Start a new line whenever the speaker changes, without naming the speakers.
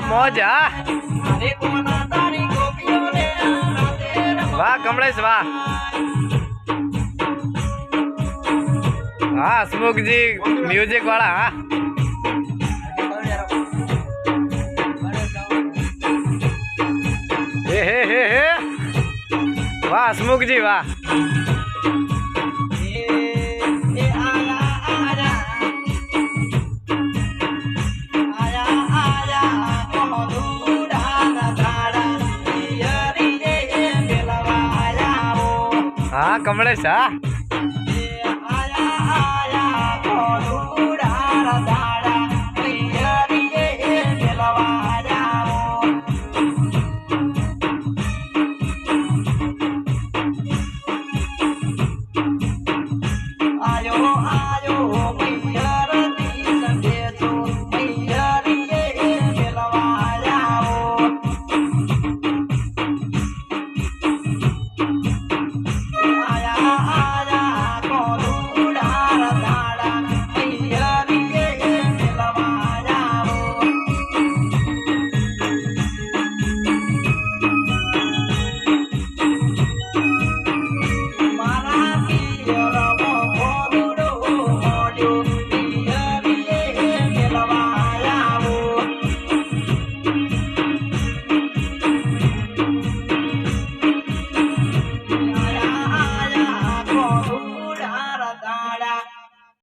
મોજ, હા. વાહ કમળેશ વાહ. હા હસમુખજી મ્યુઝિક વાળા, હે. હે હે હે વાહ હસમુખજી વાહ. હા કમળેશ હા.